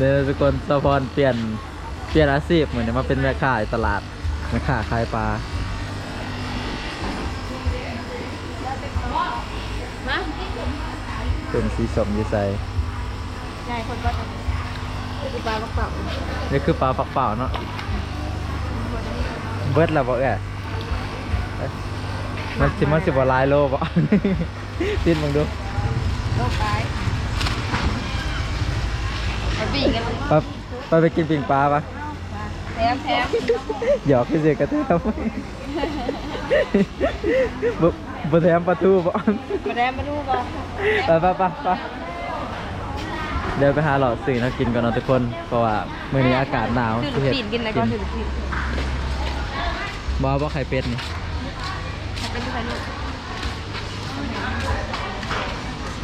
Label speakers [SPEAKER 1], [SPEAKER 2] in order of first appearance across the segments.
[SPEAKER 1] เดี๋ยทุกคนสะพรเปลี่ยนเปลี่ยนอาชีพเหมือนมาเป็นแม่ค้าในตลาดแม่ค้าขายปลา
[SPEAKER 2] มา
[SPEAKER 1] เป็นสีสมอยูใส
[SPEAKER 2] ยายคนก็จะมีปลากระเป๋า
[SPEAKER 1] นี่คือปลาปักเป่าเนาะเบิดแล้วบ่เอ้ยเอ้ยมันสิมันสิบ่หลายโลบ่ติดมึงดู
[SPEAKER 2] โลกไป ปบีกัน
[SPEAKER 1] ไปไปไปกินปิ่งปลาปะ
[SPEAKER 2] แถมแถม
[SPEAKER 1] หยอกคือเสียกระแทมบ่บ่แถมปลาทูบ่
[SPEAKER 2] มาแถมมาดูบ่
[SPEAKER 1] ไปไปไปไปเดี๋ยวไปหาหลอดสื่อนะกินก่อนเนาะทุกคน เพราะว่ามื้อนี้อากาศหนาว
[SPEAKER 2] ถือลูกปีนกินอะไรก็ถือลูกปีน
[SPEAKER 1] บ่บ่ไข่เป็ดนี่
[SPEAKER 2] เป็นที่ไหนลูก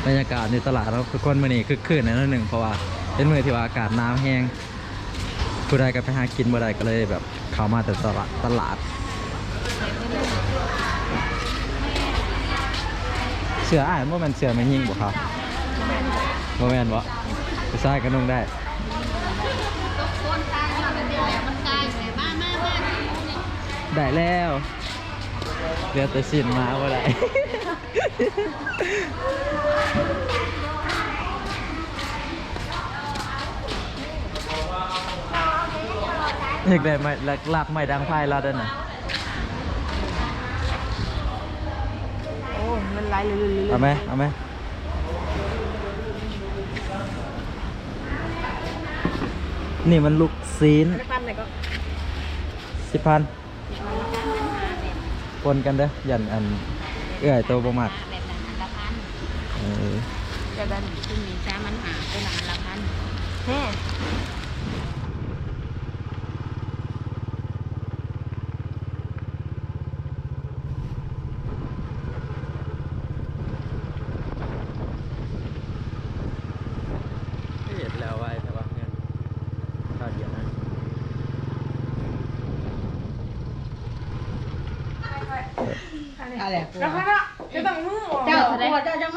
[SPEAKER 1] บรรยากาศในตลาดเนาะทุกคนมื้อนี้คึกคืนหนิดนึงเพราะว่า เป็นมือที่ว่าอากาศนาวแห้งผู้ใดก็ไปหากินบ่ได้ก็เลยแบบเข้ามาแต่ตลาดตลาด เสืออ่านว่ามันเสือมันยิ่งบ่ครับบ่แม่นบ่ผู้ชายก็นุ่งได้ได้แล้วเหลือแต่สินมาบ่ได้ อยากได้ไม้ลักลักไม้ดังไพ่เราด้วยนะ
[SPEAKER 2] โอ้มันไหลเลยเลย
[SPEAKER 1] เอาไหมเอาไหมนี่มันลูกซีน
[SPEAKER 2] พันไหนก็
[SPEAKER 1] สิบพันปนกันเด้อยันอันเอื้อยโตประมาท
[SPEAKER 3] แบบนั้นอันละพัน
[SPEAKER 1] เออ
[SPEAKER 2] จะดัน
[SPEAKER 3] ซึ่งมีสามันหาตัวละอันละพัน
[SPEAKER 2] แฮ่
[SPEAKER 1] เห็นแล้วไว้แต่ว่าเงินข้าวเดียวนะ
[SPEAKER 4] อะไร
[SPEAKER 2] แล้วก็จะต้องมือ
[SPEAKER 4] เจ้าผัวเจ้าจะ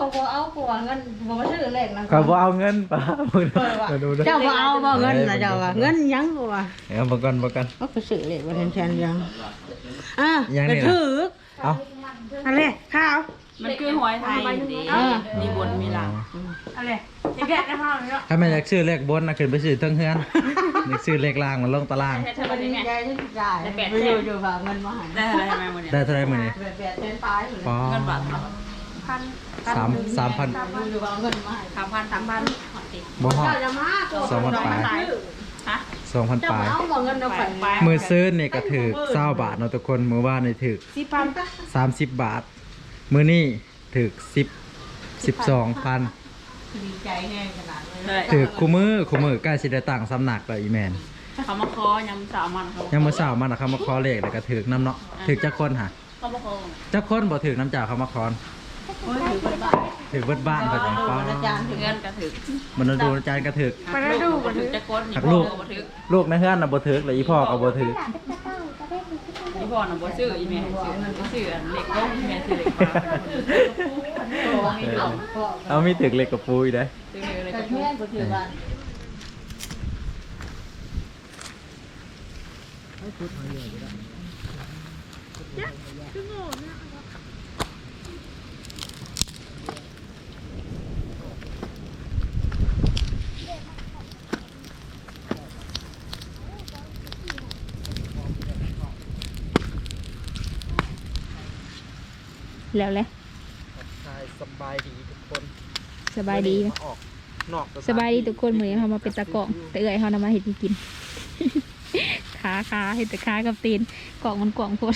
[SPEAKER 4] มามาขอผัวเอาผัวเงินบ่มาซื้อเลขนะ
[SPEAKER 1] เขาบ่เอาเงินป่ะมึงมาดูด้วย
[SPEAKER 4] เจ้าบ่เอาบ่เงินนะเจ้าว่าเงินยังบ่ว่า
[SPEAKER 1] เอาประกันประกัน
[SPEAKER 4] ก็ไปซื้อเลขบ่แทนๆยังอะ
[SPEAKER 1] ยังนี่
[SPEAKER 4] ก็
[SPEAKER 1] ล่ะ
[SPEAKER 4] ถือ
[SPEAKER 1] เอา
[SPEAKER 4] อะไรข้าว
[SPEAKER 2] มันคือหวยไทยดี
[SPEAKER 4] อ่า
[SPEAKER 2] มีบนมีหลังอะไรจะแกะได้ห้องเนาะ
[SPEAKER 1] ถ้าไม่อยากซื้อเลขบนนะขึ้นไปซื้อเทั้งเฮือนอยากซื้อเลขล่างมันลงตาราง
[SPEAKER 4] สวัสดีใจที่จ่ายไปอยู่อยู่ฝากเงินมาให้
[SPEAKER 2] ได้อะไรไหมวันนี้
[SPEAKER 1] ได้เท่าไหรมื้อนี้
[SPEAKER 4] แบบแบบแทนตายเลย
[SPEAKER 1] ปอ
[SPEAKER 2] เงินบาทพัน
[SPEAKER 1] สามสามพัน
[SPEAKER 4] อยู่อยู่เอาเงินมาให้
[SPEAKER 2] สามพันสามพัน
[SPEAKER 1] บ่ฮอด
[SPEAKER 4] เจ้าจะมาตัว
[SPEAKER 1] สองพันปลาย
[SPEAKER 2] ฮะ
[SPEAKER 1] สองพัน
[SPEAKER 4] เจ้า
[SPEAKER 1] ปลาย
[SPEAKER 4] เอาบ่เงินเอาไป
[SPEAKER 1] มือซื้อนี่ก็ถือเศร้าบาทเนาะทุกคนมือว่านนี่ถือ
[SPEAKER 2] สี่พัน
[SPEAKER 1] สามสิบบาท มือนี่ถือสิบสิบสองพัน
[SPEAKER 4] ดีใจแห้งขนาดนี้
[SPEAKER 2] เลย
[SPEAKER 1] ถือคู่มือคู่มือใกล้สิได้ต่างสำหนักเลยอีแมน
[SPEAKER 2] เขามาคอยำสามมันเขา
[SPEAKER 1] ยังมือสาวมันนะครับมาคอเลขแล้วก็ถือน้ำเนาะถือจักคนฮะ
[SPEAKER 2] เขามาคอ
[SPEAKER 1] จักคนบ่ถือน้ำจ่าเขามาคอน
[SPEAKER 2] โอ้ย ถือเป็นบาท
[SPEAKER 1] ถือเบิดบ้านเพิ่นจังป้า
[SPEAKER 4] อาจารย์ถึง
[SPEAKER 2] เงินกระถือ
[SPEAKER 1] มันดูอาจารย์ก็ถือ
[SPEAKER 2] ไปดูกระถือจะก้น
[SPEAKER 1] หักลูก
[SPEAKER 2] กระถือ
[SPEAKER 1] ลูกในเฮือนน่ะบ่ถือเลยอีพ่อก็บ่ถือ
[SPEAKER 2] นี่พ่อน่ะบ่ซื้ออีแม่ซื้อบ่ซื้ออันเล็กก็อีแม่ซื้อเล็กมา
[SPEAKER 1] เออเอามีถือเล็กกับปูอีกได้อ
[SPEAKER 2] ซื้อเล็ก
[SPEAKER 4] แต่
[SPEAKER 2] ก็
[SPEAKER 4] เพื่อนบ่ถือบ้าน
[SPEAKER 3] แล้วแหละ
[SPEAKER 1] สบายดีทุกคน
[SPEAKER 3] สบายดี
[SPEAKER 1] ออกนอก
[SPEAKER 3] สบายดีทุกคนมื้อนี้เฮามาเป็นตะกล่องแต่เอ้อยเฮานำมาเฮ็ดให้กินขาขาเฮ็ดแต่ขากับตีนกล่องมันกล่องโพด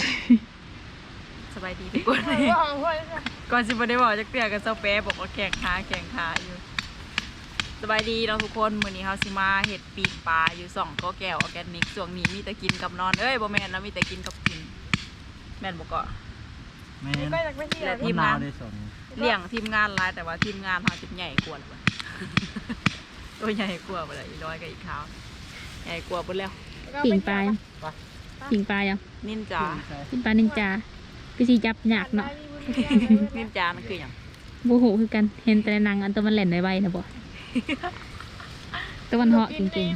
[SPEAKER 2] สบายดีทุกคนก่อนสิบ่ได้บอกจักเตือกับเจ้าแป๊บอกว่าแข่งขาแข่งขาอยู่สบายดีเนาะทุกคนมื้อนี้เฮาสิมาเฮ็ดปีกปลาอยู่สองก็แก้วออร์แกนิกช่วงนี้มีแต่กินกับนอนเอ้ยบ่แม่นนะมีแต่กินกับกิน แม่นบ่ก็
[SPEAKER 1] แม่น
[SPEAKER 2] และทีมงาน
[SPEAKER 1] ได้สอน
[SPEAKER 2] เลี้ยงทีมงานหลายแต่ว่าทีมงานเขาจะใหญ่กว่าเลยตัวใหญ่กว่าไปเลยอีร้อยกับอีกขาวใหญ่กว่าไปแล้ว
[SPEAKER 3] ปิ่งปลายังปิ่งปลายัง
[SPEAKER 2] นินจา
[SPEAKER 3] ปิ่งปลานินจาคือสิจับยากเนาะ
[SPEAKER 2] นินจามันคืออย่าง
[SPEAKER 3] บ่ฮู้คือกันเห็นแต่ในหนังอันตัวมันเล่นไวๆนะบ่แต่มันเหาะจริง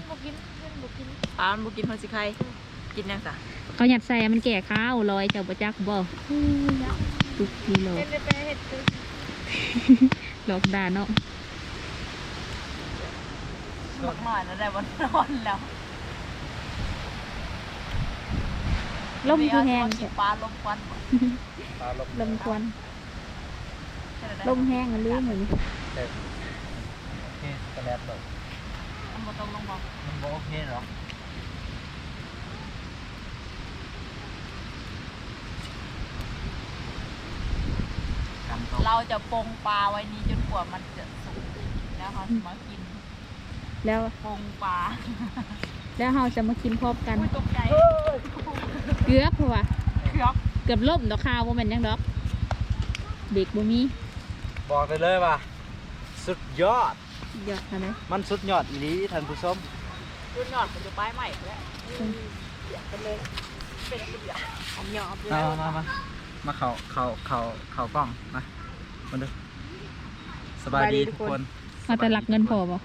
[SPEAKER 2] ปลามันบ่กินฮอดสิไข่กินยังซะ
[SPEAKER 3] ๆ เขาหยัดใส่มันแก่ข้าวลอยเจ้าบ่จักบ่ตุกทีโลหลอกด่าเนาะ
[SPEAKER 2] บักหน่อยแล้วได้บ่นอนแล้ว
[SPEAKER 3] ลมคือแห้ง
[SPEAKER 2] สิปลาลมควันบ่
[SPEAKER 3] ลมควันลมแห้งอันนี้เหมือน
[SPEAKER 1] โอเคสแลดแบบ
[SPEAKER 2] มันบ่ต้องลงบ่
[SPEAKER 1] มันบ่โอเคหรอกันตก
[SPEAKER 2] เราจะปงปลาไว้นี้จนกว่ามันจะสุกแล้วเขาจะมากิน
[SPEAKER 3] แล้ว
[SPEAKER 2] ปงปลา
[SPEAKER 3] แล้วเราจะมากินพร้อมกัน
[SPEAKER 2] อุ้ยตกใจ
[SPEAKER 3] เกือบเพราะว่า
[SPEAKER 2] เกือบ
[SPEAKER 3] เกือบล่มดอกข้าวบ่แม่นหยังดอกเบรกบ่มี
[SPEAKER 1] บอกไปเลยว่า สุดยอด
[SPEAKER 3] ยอดค่ะนะ
[SPEAKER 1] มันสุดยอดอีหลีท่านผู้ชม
[SPEAKER 2] รุ่นยอดมันจะป้ายใหม่แล้วเดี๋ยวกันเลยเป็นเดียวอันยอบเลย
[SPEAKER 1] มามามามาเขาเขาเขาเขากล้องมา มาดูสบายดีทุกคน
[SPEAKER 3] เอาแต่หลักเงินพอบ่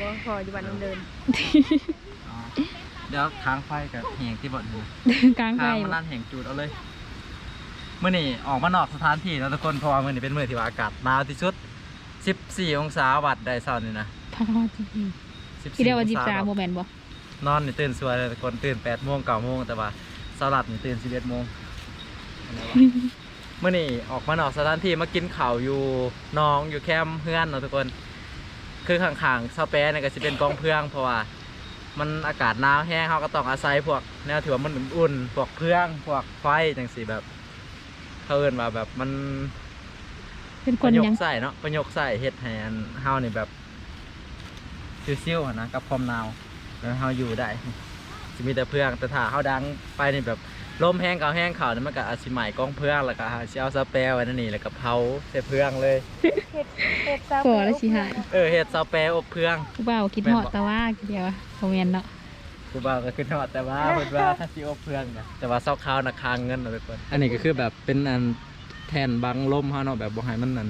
[SPEAKER 2] บ่พออยู่บ้านเดิน
[SPEAKER 1] อ๋อเดี๋ยวค้างไฟกับแหงที่บดนี่
[SPEAKER 3] กลางไฟ
[SPEAKER 1] ค้างมา
[SPEAKER 3] บ่
[SPEAKER 1] นั่นแหงจูดเอาเลยเมื่อนี่ออกมานอกสถานที่แล้วทุกคนเพราะว่ามื่อนี่เป็นมื่อที่ว่าอากาศหนาวที่สุด 14 องศาวัดได้เช้านี่นะ
[SPEAKER 3] พอจริงๆที่
[SPEAKER 1] 14
[SPEAKER 3] เรียกว่า
[SPEAKER 1] อง
[SPEAKER 3] จิบ
[SPEAKER 1] ศา
[SPEAKER 3] จาบ่แม่นบ่
[SPEAKER 1] นอนนี่ตื่นสวยเลยทุกคนตื่น8โมง9โมงแต่ว่าสลัดนี่ตื่น11โมงอันนี้วะ เมื่อนี่ออกมานอกสถานที่มากินข้าวอยู่น้องอยู่แคมเพื่อนเนาะทุกคน คือข้างๆเซาแปะเนี่ยก็จะเป็นกองเพื่องเพราะว่ามันอากาศหนาวแห้งเขาก็ต้องอาศัยพวกแนวที่ว่ามันอุ่นๆพวกเพื่องพวกไฟจังสีแบบเขาเอินว่าแบบมัน
[SPEAKER 3] เป็น
[SPEAKER 1] ป
[SPEAKER 3] คน
[SPEAKER 1] ระย
[SPEAKER 3] ยั
[SPEAKER 1] ก
[SPEAKER 3] ง
[SPEAKER 1] ใส่เนาะประยกใส่เฮ็ดให้อันเฮานี่แบบซิ่วๆอะนะกับความหนาวแล้วเฮาอยู่ได้จะมีแต่เพื่องแต่ถ้าเฮาดังไปนี่แบบ ลมแห้งเขาแห้งเขานี่มันก็อาจสิใหม่กองเพื่องแล้วก็อาจสิเอาสเปรย์ไว้นั่นนี่แล้วก็เผาใส่เพื่องเลย
[SPEAKER 3] พอแล้วสิหาย
[SPEAKER 1] เออเฮ็ดสเปรย์อบเพื่อง
[SPEAKER 3] ผู้บ่าวคิดฮอดแต่ว่าเดียวอะบ่แม่นเนาะ
[SPEAKER 1] ครูบาก็ขึ้นฮอดแต่ว่าเพิ่นว่าถ้าสิอบเพื่องนะแต่ว่าเซาขาวน่ะคางเงินเนาะทุกคนอันนี้ก็คือแบบเป็นอันแทนบังลมเฮาเนาะแบบบ่ให้มันนั่น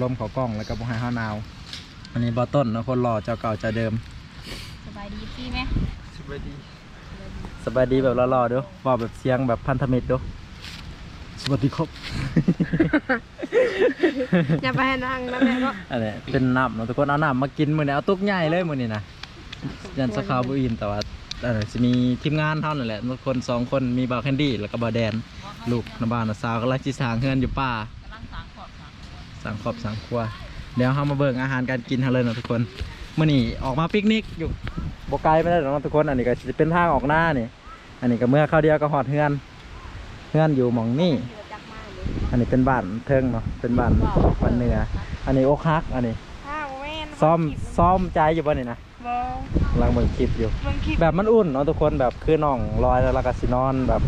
[SPEAKER 1] ลมเข้ากล้องแล้วก็บ่ให้เฮาหนาว อันนี้บ่ต้นเนาะคนหล่อเจ้าเก่าเจ้าเดิม
[SPEAKER 3] สบายดีพี่แม่
[SPEAKER 1] สบายดี สบายดีแบบหล่อๆเด้อเว้าแบบเสียงแบบพันธมิตรเด้อสวัสดีครับ
[SPEAKER 4] อย่าไปให้นั่งนะแม่ก็
[SPEAKER 1] อันนี้เป็นน้ำเนาะทุกคนเอาน้ำมากินมื้อนี้เอาตุกใหญ่เลยมื้อนี้นะยันสคาวบุอินแต่ว่าเออจะมีทีมงานเท่านั่นแหละทุกคนสองคนมีบ่าวแคนดี้แล้วก็บ่าวแดน ลูกน้าบ้านน้าสาวก็ลังสิสร้างเฮือนอยู่ป่า
[SPEAKER 2] กำลังสางขอบสาง
[SPEAKER 1] สังครอบสังครัวเดี๋ยวเรามาเบิ่งอาหารการกินเฮาเลยเนาะทุกคน มื้อนี้ออกมาปิกนิกอยู่บ่ไกลไม่ได้หรอกเนาะทุกคน อันนี้ก็สิเป็นทางออกหน้านี่ อันนี้ก็เมื่อเข้าวเดียวก็ฮอดเฮือนเฮือนอยู่หม่องนี่อันนี้เป็นบ้านเทิงเนาะ เป็นบ้านบ้านเหนือ อันนี้อกฮัก อันนี้
[SPEAKER 4] ข้าวแม่น
[SPEAKER 1] ซ่อมซ่อมใจอยู่บ่นี่นะ
[SPEAKER 4] บ่
[SPEAKER 1] กำลังเบิ่งคลิปอยู่
[SPEAKER 4] เบิ่งคลิป
[SPEAKER 1] แบบมันอุ่นเนาะทุกคนแบบคือน้องลอยแล้วเราก็สินอนแบบ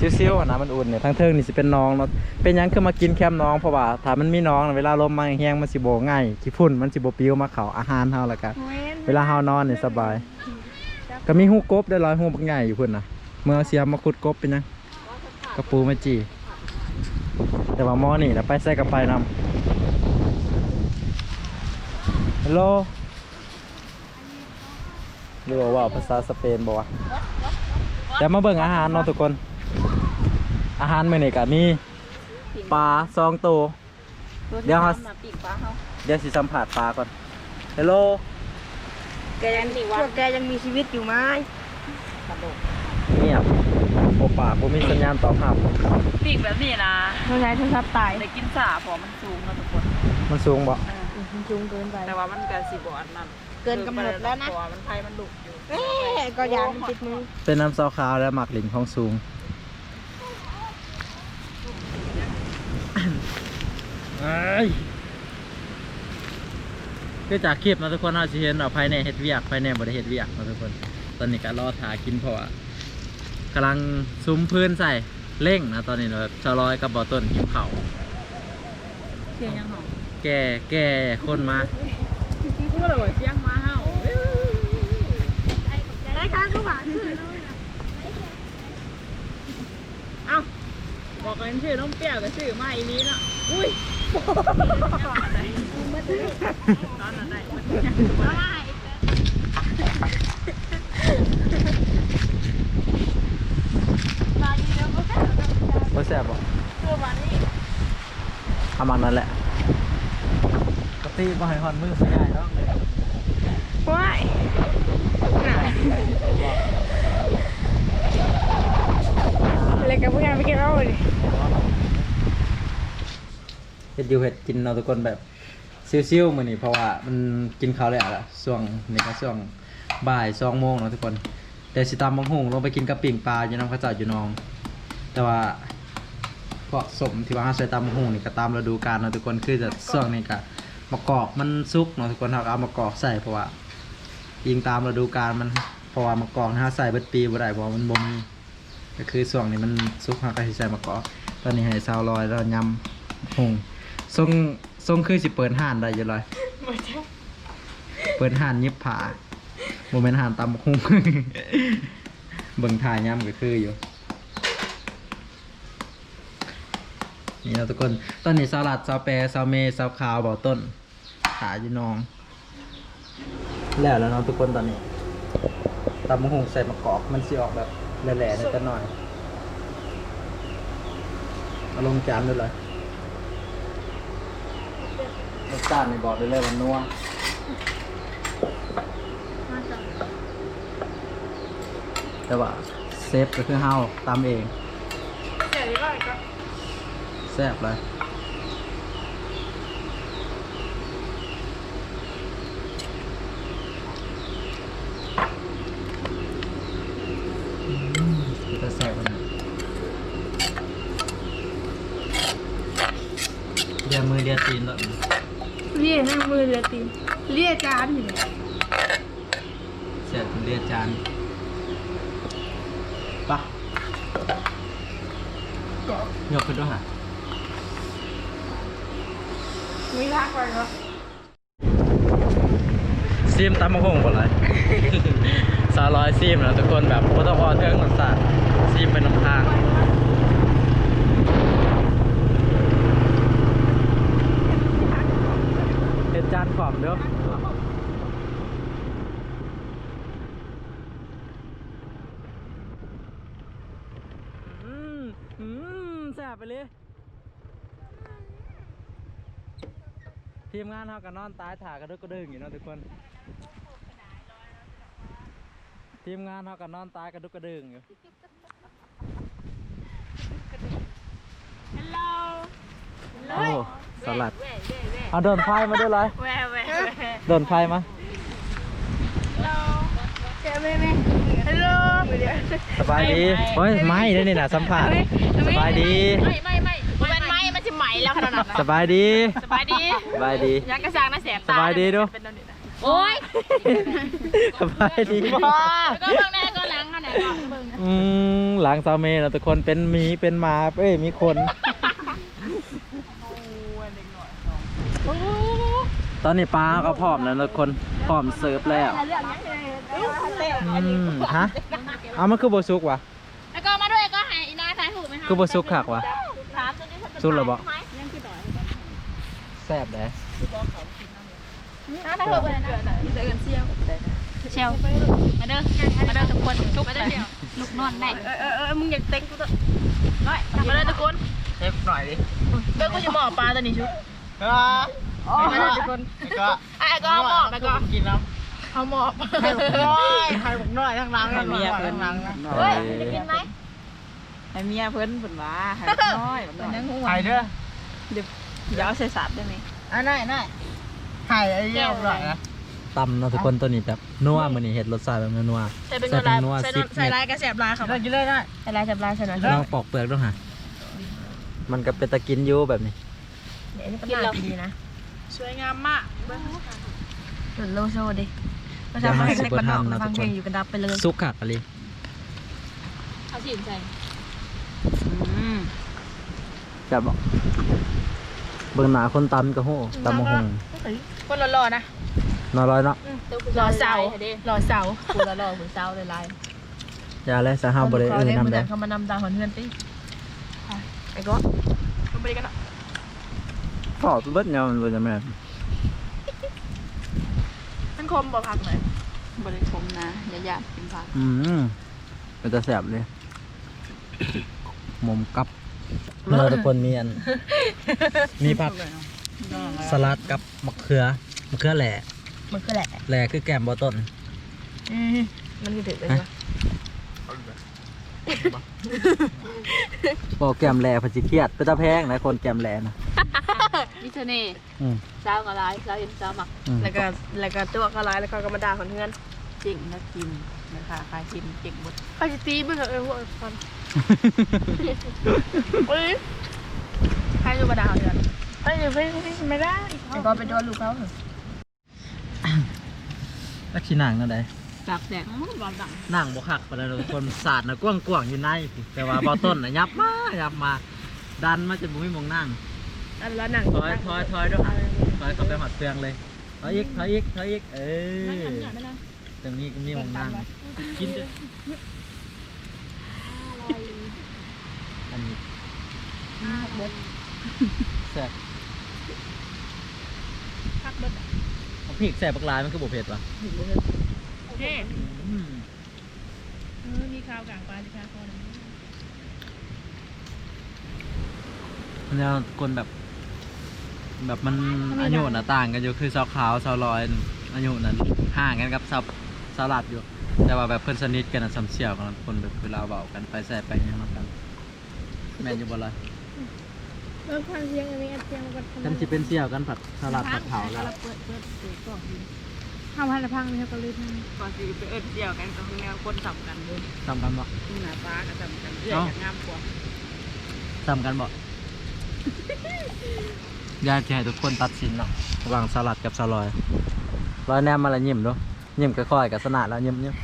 [SPEAKER 1] ซิ่วๆอะนะมันอุ่นเนี่ยทั้งเทิงนี่สิเป็นน้องเนาะเป็นหยังคือมากินแคมน้องเพราะว่าถ้ามันมีน้องน่ะเวลาลมมาแห้งมันสิบ่ง่ายขี้ฝุ่นมันสิบ่ปลิวมาเข้าอาหารเฮาแล้วก็
[SPEAKER 4] แม่น
[SPEAKER 1] เวลาเฮานอนนี่สบาย ก็มีหูกบได้ร้อยหูบักใหญ่อยู่พุ่นน่ะเมื่อเอาเสียมมาขุดกบเป็นหยังกระปูมาจีแต่ว่าหมอนี่นะไปใส่กับไปนำฮัลโหลหรือว่าว่าภาษาสเปนบอกว่าเดี๋ยวมาเบิ่งอาหารเนาะทุกคน อาหารมื้อนี้ก็มีปลาสองตัว เดี๋ยวเรา
[SPEAKER 2] ปีกปลาเฮา
[SPEAKER 1] เดี๋ยวสิสัมผัสปลาก่อนฮัลโหล
[SPEAKER 4] แกยังพวกแกยังมีชีวิตอยู่ไหม
[SPEAKER 1] เงียบโอปากผมมีสัญญาณตอบรับ
[SPEAKER 2] ปีกแบบนี้นะ
[SPEAKER 4] ต้องใช้โทรศัพท์ตาย
[SPEAKER 2] ได้กินสาเพราะมันสูงนะทุกคน
[SPEAKER 1] มันสูงบ่
[SPEAKER 2] เออ
[SPEAKER 4] มันสูงเกินไป
[SPEAKER 2] แต่ว่ามันก็สิบ่อันนั้น
[SPEAKER 4] เกินกำหนดแล้วนะ
[SPEAKER 2] เพราะว่ามันไฟมันลุกอยู่
[SPEAKER 4] เอ๊ะก็ยางมันติดมือ
[SPEAKER 1] เป็นน้ำซาวขาวและหมักหลินของสูง เอ้ยคือจากคลิปนะทุกคนเราจะเห็นเราภายในเฮ็ดเวียกภายในบ่ได้เฮ็ดเวียกนะทุกคน ตอนนี้ก็รอถากินเพราะว่ากำลังซุ้มพื้นใส่เร่งนะตอนนี้เราชะลอยกับบ่อต้นกินเผาว
[SPEAKER 2] เสียงยังหอม
[SPEAKER 1] แก่แก่คนมา
[SPEAKER 2] พูดเลยเสียงมาเฮา
[SPEAKER 4] ได้ค้างก็หวาน
[SPEAKER 2] เอ้า บอกกันชื่อน้องเปรี้ยวกับชื่อมาอีนี้เนาะอุ้ยตอนนั้นได้
[SPEAKER 4] มาดีแล้วก็แค่
[SPEAKER 1] บ่แซ่บบ่
[SPEAKER 4] ตัวมานี่
[SPEAKER 1] เอามันนั่นแหละกะติบ่ให้ฮอนมือสิง่ายเนาะ
[SPEAKER 4] ว้ายอะไร กับพวกงานไปกินเหล้าเลย
[SPEAKER 1] เฮ็ดอยู่เฮ็ดกินเนาะทุกคนแบบซิ่วๆมื้อนี้เพราะว่ามันกินข้าวแล้วล่ะช่วงนี้ก็ช่วงบ่าย2โมงเนาะทุกคนแต่สิตามบังหงลงไปกินกับปิ่งปลาอยู่น้ำข้าวเจ้าอยู่น้อง แต่ว่าพวกสมที่ว่าเราใส่ตามบังหงนี่ก็ตามฤดูกาลเนาะทุกคนคือจะช่วงนี้ก็มะกอกมันสุกเนาะทุกคนเราเอามะกอกใส่เพราะว่ายิงตามฤดูกาลมันเพราะว่ามะกอกนะฮะใส่เบิดปีบ่ได้เพราะมันบ่มี ก็คือช่วงนี้มันสุกเราก็สิใส่มะกอกตอนนี้ให้ซาวลอยแล้วยำหุงทรงทรงคือสิเปิดห้านได้อยู่เลยเปิดห้านยิบผาบ่แม่นห้านตำบักหุงเบิ่งถ่ายย่ำก็คืออยู่นี่นะทุกคนตอนนี้สลัดซาวแปรซาวเมซาวขาวเบาต้น ขาอยู่น้อง แล้วแล้วเนาะทุกคนตอนนี้ตำมะฮงใส่มะกอกมันสิออกแบบ แหล่ๆนิดหน่อยเอาลงจานด้วยเลยรสชาติในบอกได้เลยว่านัวแต่ว่าเซฟก็คือเฮาตำเอง
[SPEAKER 4] เสียดีกว่าก็
[SPEAKER 1] แซ่บเลยอืมจะแซ่บกว่านะเรียมือเรียตีนแล้ว
[SPEAKER 4] เรียกหน้ามือเรือตีนเรียกจานอยู่เนี่ย
[SPEAKER 1] แซ่บจนเรียจานปะยกขึ้นด้วยฮะ
[SPEAKER 4] ไม่รักไปเหรอ
[SPEAKER 1] ซีมตำมะฮงหมดเลย สาวร้อยซีมนะทุกคนแบบไม่ต้องพอเทิงหนักสัตว์ซีมเป็นน้ำทางเห็ดจานขอบเด้ออืมอืมแซ่บไปเลย ทีมงานเขาก็นอนตายถ่ากระดึกกระดึงอยู่เนาะทุกคน ทีมงานเขาก็นอนตายกระดึกกระดึงอยู่
[SPEAKER 4] ฮัลโหล
[SPEAKER 1] โอ้สลัดเอาโดนไฟมาด้วยเลย
[SPEAKER 4] แหวแหวแหว
[SPEAKER 1] โดนไฟมา
[SPEAKER 4] เจอไหมแม่ฮัลโหล
[SPEAKER 1] สบายดีโอ้ยไม่ได้นี่นะสัมผัสสบายดี
[SPEAKER 4] ไม่ไม่ ขนาดนั้น
[SPEAKER 1] สบายดี
[SPEAKER 4] สบายดี
[SPEAKER 1] สบายดี
[SPEAKER 4] ยังกระซังนะแสบตา
[SPEAKER 1] สบายดีดู
[SPEAKER 4] เป็นตอนนี้นะ
[SPEAKER 5] โอ้ย
[SPEAKER 1] สบายดี
[SPEAKER 4] แล้วก็เบิ่งแน่ก็ล้างเขาไหนก่อนเบิ่งนะ
[SPEAKER 1] อืมหลังซาวเมนเราะทุกคนเป็นหมีเป็นหมาเอ้ยมีคนตอนนี้ปลาก็พร้อมแล้วทุกคนพร้อมเสิร์ฟแล้วอืมฮะเอามันคือโบซุกวะ
[SPEAKER 4] แล้วก็มาด้วยก็ให้อีนาถ่ายถูกไหมคะ
[SPEAKER 1] คือโบซุกคักวะ
[SPEAKER 4] ถามตัวนี้
[SPEAKER 1] ซุกเหรอบอก แซ่บเลย
[SPEAKER 4] ถ่ายถูกเลยนะเดินเชี่ยว
[SPEAKER 3] เชลมาเด้อมาเด้อทุกคนทุก
[SPEAKER 4] มาได้เดียว
[SPEAKER 3] ลูกนอนได้
[SPEAKER 4] เออเออเออมึงอยากเต็งกูตัวน้อยมาเลยตะโกน
[SPEAKER 1] เชฟหน่อยดิ
[SPEAKER 4] เบิ่งกูจะหมอปลาตัวนี้ชุบ
[SPEAKER 1] มาเลยทุกคนก็
[SPEAKER 4] ไอ้ก็เอาหมอบไปก่อน
[SPEAKER 1] กินแล้ว
[SPEAKER 4] เอาหมอบ
[SPEAKER 1] ให้ผมน้อยให้ผมน้อยทั้งหลังให้เมียเพิ่น
[SPEAKER 4] เฮ้ยจะกินไหม
[SPEAKER 2] ให้เมียเพิ่นเพิ่นว่าให้น้อยมันน้อย
[SPEAKER 4] นั่งหัว
[SPEAKER 1] ไข่เด้อ
[SPEAKER 2] เดี๋ยว เดี๋ยวเอาใส่สับได้ไหม
[SPEAKER 4] อะน่อยน่อย
[SPEAKER 1] ไข่ไอ้เยี่ยมหน่อยนะตำเนาะทุกคนตัวนี้แบบนัวมือนี้เห็ดรสชาติแบบนัว
[SPEAKER 4] ใส่เป็น
[SPEAKER 1] ใส่
[SPEAKER 4] ลาย
[SPEAKER 1] นัว
[SPEAKER 4] ใส่
[SPEAKER 1] สิบ
[SPEAKER 4] ใส่
[SPEAKER 1] เม็ด
[SPEAKER 4] ลายกระแสบลายครับกินเลยได้ใส่ลายแสบลายใส่หน่อย
[SPEAKER 1] ลองปอกเปลือกด้วยฮะมันก็เป็นตะกินอยู่แบบนี้
[SPEAKER 4] เดี๋ยวนี้ก็น่าดีนะ
[SPEAKER 2] สวยงามมาก
[SPEAKER 4] หลุดโลโซดิประชาชนเล็กบ้านนอกมาฟังเพลงอยู่กันดับไปเลย
[SPEAKER 1] ซุกขักอะไร
[SPEAKER 4] เอาสิใส่
[SPEAKER 2] อืม
[SPEAKER 1] จับบอก เบิ่งหนาคนตำกระโหตำมะฮง
[SPEAKER 4] คนรอๆนะ
[SPEAKER 1] นอนร้อยเนาะ
[SPEAKER 4] รอเสารอเสาคุณรอรอคุณเสาเลยลาย
[SPEAKER 1] อย่าเลยสาห้าวบริเออ
[SPEAKER 4] เล่น
[SPEAKER 1] นำ
[SPEAKER 4] มือ
[SPEAKER 1] ได้
[SPEAKER 4] เขามานำดาวหอนเงินติไอ้ก็เขาไปกันอะ
[SPEAKER 1] ขอเบิดเงามันบ่จะแม่น
[SPEAKER 4] มันมันคมบ่พักเลย
[SPEAKER 2] บริคมนะอย่าหยาดกินผัก
[SPEAKER 1] อืมเป็นตาแสบเลยหมมกับ เราทุกคนมีอัน มีผักสลัดกับมะเขือมะเขือแหล่
[SPEAKER 4] มันก็แหละ
[SPEAKER 1] แหล่คือแกมบอต้น
[SPEAKER 4] มันคือถือเป็นว่า
[SPEAKER 1] บอกแกมแหล่พันจิเครียดเป็นตาแพงนะคนแกมแหล่นะ
[SPEAKER 3] มิเทเน่
[SPEAKER 1] อืม
[SPEAKER 3] เจ้ากับร้ายเราเห็นเจ้าหมัก
[SPEAKER 1] อืม
[SPEAKER 4] แล้วก็แล้วก็ตัวก็ร้ายแล้วก็กรรมดาคนเพื่อน
[SPEAKER 2] เก่งนะกินนะคะคากินเก่งหมด
[SPEAKER 4] เขาจะตีมึงเหรอเออพวกคน เฮ้ยใครดูกระดาษเดือนเฮ้ยไม่ไม่ได้แล้วก็ไปโดนลูกเขา
[SPEAKER 1] ลักชินังนั่นใด
[SPEAKER 3] ปากแดงมันร้อนดัง
[SPEAKER 1] นั่งบกหักไปเลยทุกคนสาดนะกว้างกว้างๆอยู่ในแต่ว่าบอต้นนะยับมายับมา ดันมาจนบุ้มมองนั่ง
[SPEAKER 4] อันละหนัง
[SPEAKER 1] ถอยถอยถอยด้วยถอยเข้าไปหัดเตียงเลยถอยอีกถอยอีกถอยอีกเออตรงนี้ก็มีมองนั่งกิน ด้วยอันนี้แซ่บ
[SPEAKER 4] พักเบิด
[SPEAKER 1] เอาพริกแซ่บบักลายมันคือบุเผ็ดปะ
[SPEAKER 4] โอเค
[SPEAKER 1] อืม
[SPEAKER 4] เออมีข้าวกลางปลาสิคะคน
[SPEAKER 1] มันจะคนแบบ แบบมันอายุน่ะต่างกันอยู่คือซาวขาวซาวลอยอายุนั้นห่างกันกับซาวซาวลัดอยู่ แต่ว่าแบบเพื่อนสนิทกันนะสำเสี่ยวกันคนแบบเวลาเบากันไปแซ่บไปอยังนั้นกัน แม่นอยู่บ่ล่ะ
[SPEAKER 4] เออความเสียงอันนี้เสียงกัน
[SPEAKER 1] กันสิเป็นเสี่ยวกันผัดสลัดผัดเผาแล้ว
[SPEAKER 2] เปิดเปิดเปิดกล่องดิ
[SPEAKER 4] ทำให้ละพังเลยก็ลืม
[SPEAKER 2] ก่อนสิไปเอิ้นเดี่ยวกันกับแนวคนสำกันเลย
[SPEAKER 1] ทำกันบ่
[SPEAKER 2] นี่หน้าตาก็สำกันเอื้อยกับงามกว่า
[SPEAKER 1] ทำกันบ่อยากจะให้ทุกคนตัดสินเนาะระหว่างสลัดกับสลอยรอยแนมมาละยิ้มดูยิ้ มค่อยๆกับสนาดแล้วยิ้มยิ้ม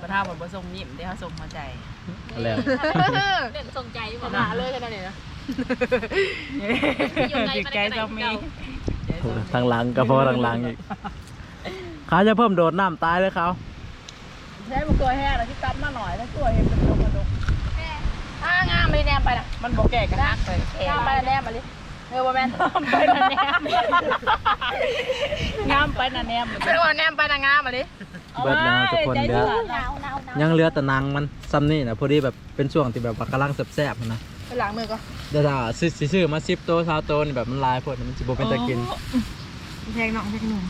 [SPEAKER 2] ประท่าผมผสมยิ้มได้เขาส่งมาใจ
[SPEAKER 1] แล้ว
[SPEAKER 3] เล่นทรงใจอยู่
[SPEAKER 4] ห
[SPEAKER 3] บ่
[SPEAKER 4] นาเลยแค่นั้นเองนะ
[SPEAKER 2] จิตใจจะมี
[SPEAKER 1] ทางหลังกระเพาะทางหลังอีกเขาจะเพิ่มโดดน้ำตายเลยเขา
[SPEAKER 4] ใช้บุกตัวแห้งแล้วที่ตัดมาหน่อยแล้วตัวเห็นเป็นลมกระดกอ่างามเลยแนมไปนะ
[SPEAKER 2] มันบอกแก่กันนักเลย
[SPEAKER 4] งามไปแนมมาดิ เออว่าแมน
[SPEAKER 2] ไปนะแนมงามไปนะแนม
[SPEAKER 4] เป็นว่าแนมไปนะงามมาดิ
[SPEAKER 1] เบิดแล้วทุกคนเดือยังเหลือแต่นางมันซ้ำนี่นะพอดีแบบเป็นช่วงที่แบบว่ากำลังแซ่บๆนะ
[SPEAKER 4] ไปล้างมือก่อน
[SPEAKER 1] เดี๋ยวถ้าซื้อสิซื้อมาซิปโตซาวโตนี่แบบมันลายพวกนี้มันจิบเป็นตะกิน
[SPEAKER 4] แพงน้องแพงหนุ่ม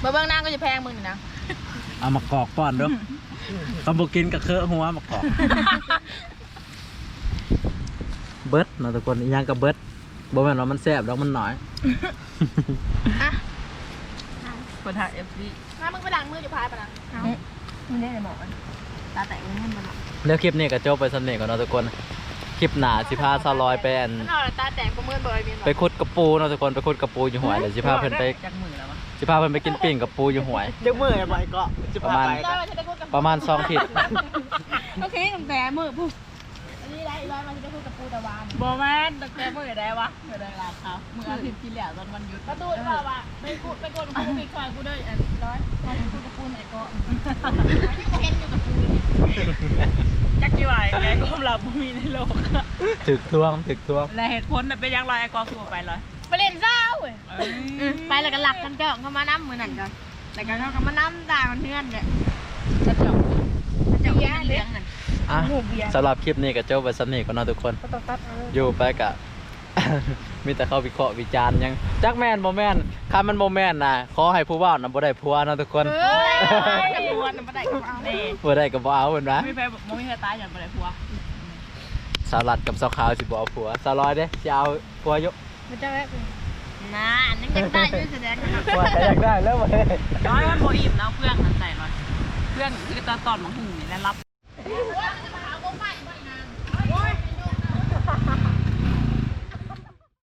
[SPEAKER 4] เบิ่งเบิ่งนางก็จะแพงมึงนี่นะ
[SPEAKER 1] เอามากอกป้อนด้วยคำบกินกับเคอะหัวมากอกเบิดเนาะทุกคนอีหยังกับเบิด บ่แม่นว่ามันแซ่บดอกมันน้อย
[SPEAKER 2] คนทางเอฟซี
[SPEAKER 4] น้ามึงไปล้างมือจะพายไปนะมึงได้ไหนบอกตาแตกมึงมันมา
[SPEAKER 1] แล้วคลิปนี้ก็จบไปสำเนีก่อนเนาะทุกคน คลิปหนาสิพาซาลอยไปอัน
[SPEAKER 4] มันเอาตาแตกประเมินบ่อยมีน
[SPEAKER 1] ไปขุดกระปูเนาะทุกคนไปขุดกระปูอยู่หวยเดี๋ยวสิพาเพิ่นไป
[SPEAKER 2] จากมือแล้ววะ
[SPEAKER 1] สิพาเพิ่นไปกินปิ้งกระปูอยู่หวย
[SPEAKER 2] จากมืออะไรก็จะ
[SPEAKER 1] ประมาณ
[SPEAKER 4] ได้มันจะได้พูดกับ
[SPEAKER 1] ประมาณสองผิด
[SPEAKER 4] โอเคตั้งแต่มือปุ๊บอั นนี้ได้อีร้อยมันจะได้พูดกับปูตะวัน
[SPEAKER 2] บอแม่นตั้งแต่มือได้วะมือได้ลาเขามืออาทิตย์ที่แล้วตอนวันหยุด
[SPEAKER 4] ประตูว่าว่าไปกูไปกดกูไปคอยกูด้วยอันร้อยมาพูดกับปูไหนก็เห็นอยู่กับปู
[SPEAKER 2] จักกี่วันไงความลับบ่มีในโลก
[SPEAKER 1] ถึกทวงถึกทวง
[SPEAKER 2] และเหตุผลน่ะเป็นยังไรไอ้กอคือไปเลย
[SPEAKER 4] ไปเล่นเศร้าเว้ยไปแล้วก็หลักกันเจ้าเขามาน้ำมือนั่นก่อนแล้วก็เขาก็มาน้ำด่ากันเพื่อนเนี่ย
[SPEAKER 2] จะจบ
[SPEAKER 4] เจ้าเลี้ยงนั่น
[SPEAKER 1] อะสำหรับคลิปนี้ก็จบไปสำเนีก่อนเนาะทุกคน
[SPEAKER 4] ก็ต้องตัด
[SPEAKER 1] อยู่ไปกะมีแต่เขาวิเคราะห์วิจารณ์หยังจักแม่นบ่แม่นคันมันบ่แม่นนะขอให้ผู้เว้าน่ะบ่ได้ผัวเนาะทุกคน
[SPEAKER 4] เฮ้ยกับปูนมาได้กับเอา
[SPEAKER 2] นี่
[SPEAKER 1] บ่ได้ก็บ่เอาเพิ่นว่า
[SPEAKER 2] ไม่ไปบ่มีใครตายอย่างไรผัว
[SPEAKER 1] สาวรัดกับสาวขาวสิบ่เอาผัวสาวลอยเด้สิเอาผัวอยู่
[SPEAKER 4] มันจะแบบน่าอันนั้นยังได้ด้วยแสดงนะครับ
[SPEAKER 1] ผัวก็อยากได้แล้วเว้ย
[SPEAKER 2] ร้อยมันโบอิ่มแล้วเพื่อนมันใส่ร้อยเพื่อนคือตาตอนของหุ่นนี่แล้วรับ